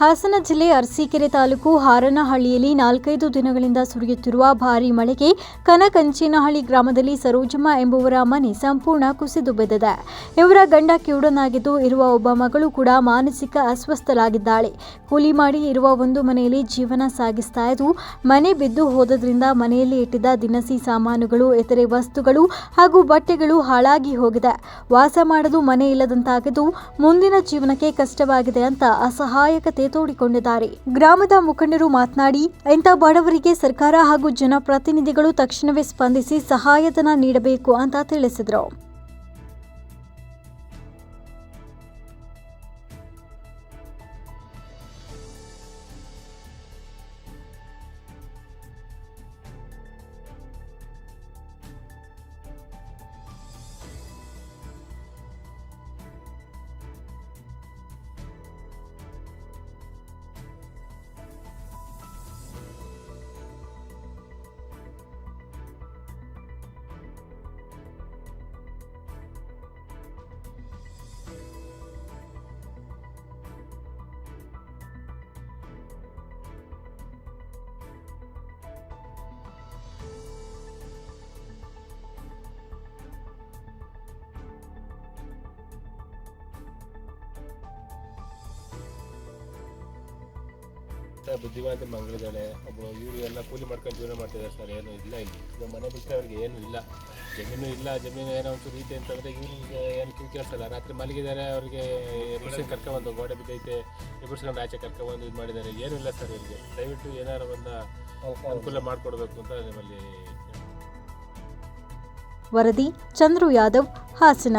ಹಾಸನ ಜಿಲ್ಲೆ ಅರಸೀಕೆರೆ ತಾಲೂಕು ಹಾರನಹಳ್ಳಿಯಲ್ಲಿ ನಾಲ್ಕೈದು ದಿನಗಳಿಂದ ಸುರಿಯುತ್ತಿರುವ ಭಾರೀ ಮಳೆಗೆ ಕನಕಂಚಿನಹಳ್ಳಿ ಗ್ರಾಮದಲ್ಲಿ ಸರೋಜಮ್ಮ ಎಂಬುವರ ಮನೆ ಸಂಪೂರ್ಣ ಕುಸಿದು ಬಿದ್ದಿದೆ. ಇವರ ಗಂಡ ಕಿವುಡನಾಗಿದ್ದು, ಇರುವ ಒಬ್ಬ ಮಗಳು ಕೂಡ ಮಾನಸಿಕ ಅಸ್ವಸ್ಥರಾಗಿದ್ದಾಳೆ ಕೂಲಿ ಮಾಡಿ ಇರುವ ಒಂದು ಮನೆಯಲ್ಲಿ ಜೀವನ ಸಾಗಿಸ್ತಾ ಇದ್ದು, ಮನೆ ಬಿದ್ದು ಹೋದದ್ರಿಂದ ಮನೆಯಲ್ಲಿ ಇಟ್ಟಿದ್ದ ದಿನಸಿ ಸಾಮಾನುಗಳು, ಇತರೆ ವಸ್ತುಗಳು ಹಾಗೂ ಬಟ್ಟೆಗಳು ಹಾಳಾಗಿ ಹೋಗಿದೆ. ವಾಸ ಮಾಡಲು ಮನೆ ಇಲ್ಲದಂತಾಗಿದ್ದು, ಮುಂದಿನ ಜೀವನಕ್ಕೆ ಕಷ್ಟವಾಗಿದೆ ಅಂತ ಅಸಹಾಯಕತೆ ತೋಡಿಕೊಂಡಿದ್ದಾರೆ. ಗ್ರಾಮದ ಮುಖಂಡರು ಮಾತನಾಡಿ, ಇಂಥ ಬಡವರಿಗೆ ಸರ್ಕಾರ ಹಾಗೂ ಜನಪ್ರತಿನಿಧಿಗಳು ತಕ್ಷಣವೇ ಸ್ಪಂದಿಸಿ ಸಹಾಯಧನ ನೀಡಬೇಕು ಅಂತ ತಿಳಿಸಿದರು. ಬುದ್ಧಿವಂತ ಮಂಗಳಿದ್ದಾಳೆ ಒಬ್ಬಳು ಇವರು ಎಲ್ಲ ಕೂಲಿ ಮಾಡ್ಕೊಂಡು ಜೀವನ ಮಾಡ್ತಿದ್ದಾರೆ ಸರ್. ಏನು ಇಲ್ಲ ಇಲ್ಲಿ. ನಮ್ಮ ಮನೆ ಬಿಟ್ಟರೆ ಅವ್ರಿಗೆ ಏನು ಇಲ್ಲ. ಜಮೀನು ಇಲ್ಲ, ಜಮೀನು ಏನೋ ಒಂಚೂರು ರೀತಿ ಅಂತಂದರೆ ಇವ್ರಿಗೆ ಏನು ತಿಂಗ್ ಕೇಳಿಸಲ್ಲ ರಾತ್ರಿ ಮಲಗಿದ್ದಾರೆ, ಅವ್ರಿಗೆ ಮಿಷನ್ ಕರ್ಕೊಂಬಂದು, ಗೋಡೆ ಬಿದ್ದೈತೆ ಎಬ್ಬಿಸ್ಕೊಂಡು ಆಚೆ ಕರ್ಕೊಂಬಂದು ಇದು ಮಾಡಿದ್ದಾರೆ. ಏನೂ ಇಲ್ಲ ಸರ್ ಇವ್ರಿಗೆ. ದಯವಿಟ್ಟು ಏನಾರು ಒಂದು ಅನುಕೂಲ ಮಾಡಿಕೊಡ್ಬೇಕು ಅಂತ ನಿಮ್ಮಲ್ಲಿ ವರದಿ ಚಂದ್ರು ಯಾದವ್ ಹಾಸನ.